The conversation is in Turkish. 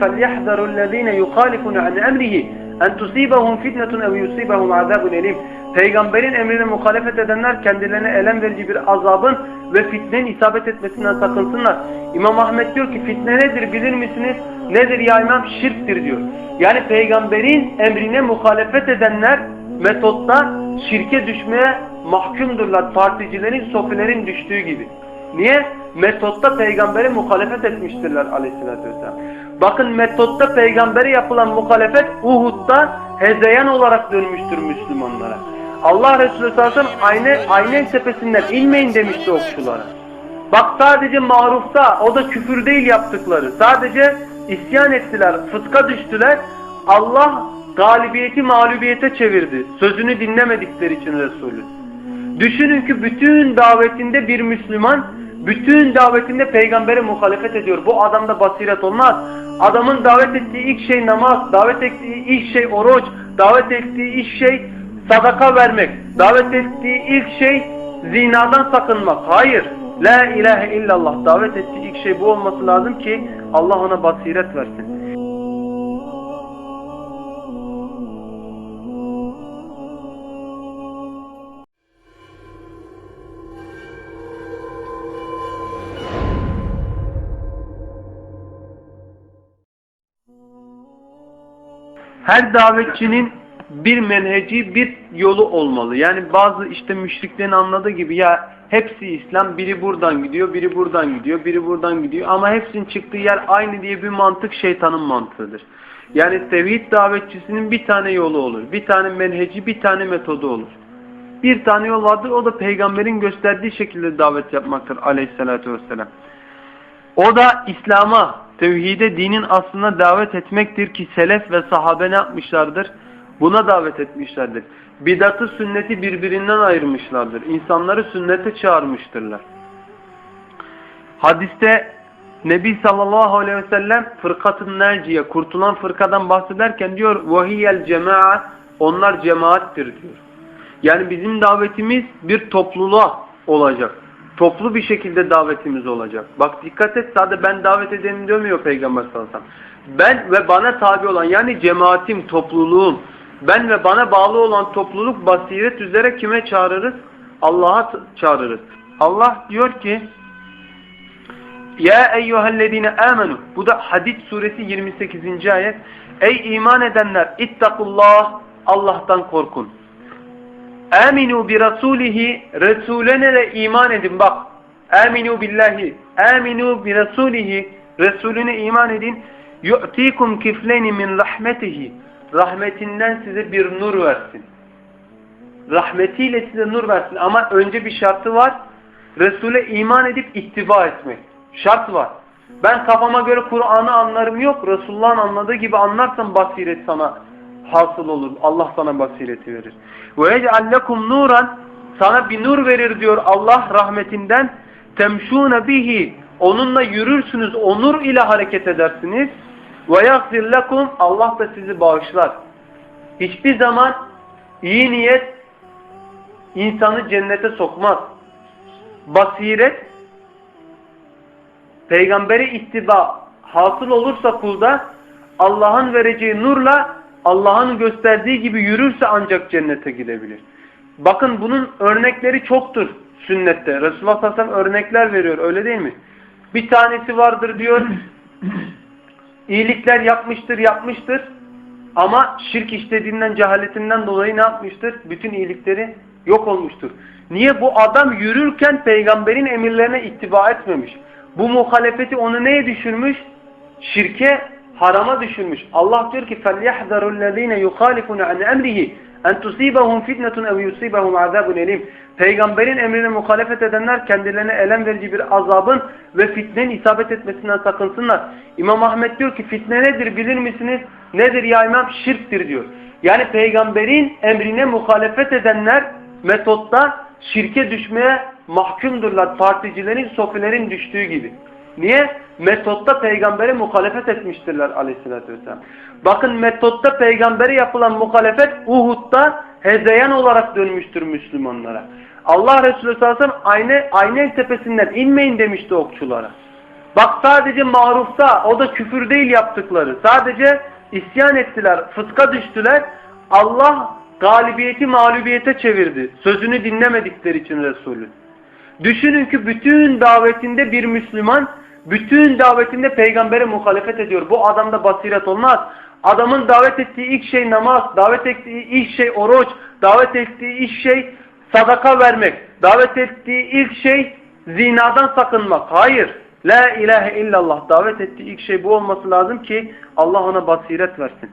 فَلْيَحْذَرُ الَّذ۪ينَ يُخَالِفُونَ عَنْ اَمْرِهِ اَنْ تُصِيبَهُمْ فِتْنَةٌ اَوْ يُصِيبَهُمْ عَذَابٌ اَلِيمٌ Peygamberin emrine muhalefet edenler kendilerine elem verici bir azabın ve fitnenin isabet etmesinden sakınsınlar. İmam Ahmet diyor ki fitne nedir bilir misiniz? Nedir ya imam? Şirktir diyor. Yani peygamberin emrine muhalefet edenler metotta şirke düşmeye mahkumdurlar. Particilerin, sofilerin düştüğü gibi. Niye? Metotta peygambere muhalefet etmiştirler aleyhissalatü vesselam. Bakın metotta peygambere yapılan muhalefet Uhud'da hezeyan olarak dönmüştür Müslümanlara. Allah Resulü sallallahu aleyhi ve tepesinden inmeyin demişti okçulara. Bak sadece marufta o da küfür değil yaptıkları. Sadece isyan ettiler, fıska düştüler. Allah galibiyeti mağlubiyete çevirdi. Sözünü dinlemedikleri için Resulü. Düşünün ki bütün davetinde bir Müslüman bütün davetinde peygambere muhalefet ediyor. Bu adamda basiret olmaz. Adamın davet ettiği ilk şey namaz, davet ettiği ilk şey oruç, davet ettiği ilk şey sadaka vermek, davet ettiği ilk şey zinadan sakınmak. Hayır. La ilahe illallah. Davet ettiği ilk şey bu olması lazım ki Allah ona basiret versin. Her davetçinin bir menheci, bir yolu olmalı. Yani bazı işte müşriklerin anladığı gibi ya hepsi İslam, biri buradan gidiyor, biri buradan gidiyor, biri buradan gidiyor. Ama hepsinin çıktığı yer aynı diye bir mantık şeytanın mantığıdır. Yani tevhid davetçisinin bir tane yolu olur. Bir tane menheci, bir tane metodu olur. Bir tane yol vardır, o da peygamberin gösterdiği şekilde davet yapmaktır aleyhissalatü vesselam. O da İslam'a, tevhide, dinin aslına davet etmektir ki selef ve sahabe ne yapmışlardır? Buna davet etmişlerdir. Bidatı sünneti birbirinden ayırmışlardır. İnsanları sünnete çağırmıştırlar. Hadiste Nebi sallallahu aleyhi ve sellem fırkatın nerciye, kurtulan fırkadan bahsederken diyor vahiyel cema'a, onlar cemaattir diyor. Yani bizim davetimiz bir topluluğa olacak. Toplu bir şekilde davetimiz olacak. Bak dikkat et sadece ben davet edenim demiyor Peygamber sallallahu aleyhi ve sellem. Ben ve bana tabi olan yani cemaatim, topluluğum, ben ve bana bağlı olan topluluk basiret üzere kime çağırırız? Allah'a çağırırız. Allah diyor ki Ya eyyühellezine amenu Bu da Hadid suresi 28. ayet. Ey iman edenler ittakullah Allah'tan korkun. Aminu bi rasulihi Resulüne de iman edin bak. Aminu billahi. Aminu bi rasulihi Resulüne iman edin. Yu'tikum kifleni min rahmetihi. Rahmetinden size bir nur versin. Rahmetiyle size nur versin. Ama önce bir şartı var. Resul'e iman edip ittiba etmek. Şart var. Ben kafama göre Kur'an'ı anlarım yok. Resulullah'ın anladığı gibi anlarsan basiret sana hasıl olur. Allah sana basireti verir. Ve yec'allekum nuran sana bir nur verir diyor Allah rahmetinden. Temşûne bihi onunla yürürsünüz. O nur ile hareket edersiniz. Yagfir lekum Allah da sizi bağışlar. Hiçbir zaman iyi niyet insanı cennete sokmaz. Basiret peygambere ittiba hasıl olursa kulda Allah'ın vereceği nurla Allah'ın gösterdiği gibi yürürse ancak cennete gidebilir. Bakın bunun örnekleri çoktur sünnette. Resulullah sallallahu aleyhi ve sellem örnekler veriyor öyle değil mi? Bir tanesi vardır diyor iyilikler yapmıştır yapmıştır ama şirk işlediğinden cehaletinden dolayı ne yapmıştır? Bütün iyilikleri yok olmuştur. Niye? Bu adam yürürken peygamberin emirlerine ittiba etmemiş. Bu muhalefeti onu neye düşürmüş? Şirke, harama düşürmüş. Allah diyor ki فَلْيَحْذَرُ الَّذ۪ينَ يُخَالِفُونَ عَنْ اَمْرِهِ اَنْ تُصِيبَهُمْ فِتْنَةٌ اَوْ يُصِيبَهُمْ عَذَابٌ elim. Peygamberin emrine muhalefet edenler kendilerine elem verici bir azabın ve fitnenin isabet etmesinden sakınsınlar. İmam Ahmet diyor ki fitne nedir bilir misiniz? Nedir ya imam? Şirktir diyor. Yani peygamberin emrine muhalefet edenler metotta şirke düşmeye mahkumdurlar. Particilerin, sofilerin düştüğü gibi. Niye? Metotta peygambere muhalefet etmiştirler aleyhissalatü vesselam. Bakın metotta peygambere yapılan muhalefet Uhud'da hezeyan olarak dönmüştür Müslümanlara. Allah Resulü sallallahu aleyhi ve aynen tepesinden inmeyin demişti okçulara. Bak sadece marufta o da küfür değil yaptıkları. Sadece isyan ettiler, fıska düştüler. Allah galibiyeti mağlubiyete çevirdi. Sözünü dinlemedikleri için Resulü. Düşünün ki bütün davetinde bir Müslüman, bütün davetinde peygambere muhalefet ediyor. Bu adamda basiret olmaz. Adamın davet ettiği ilk şey namaz, davet ettiği ilk şey oruç, davet ettiği ilk şey sadaka vermek, davet ettiği ilk şey zinadan sakınmak. Hayır. La ilahe illallah davet ettiği ilk şey bu olması lazım ki Allah ona basiret versin.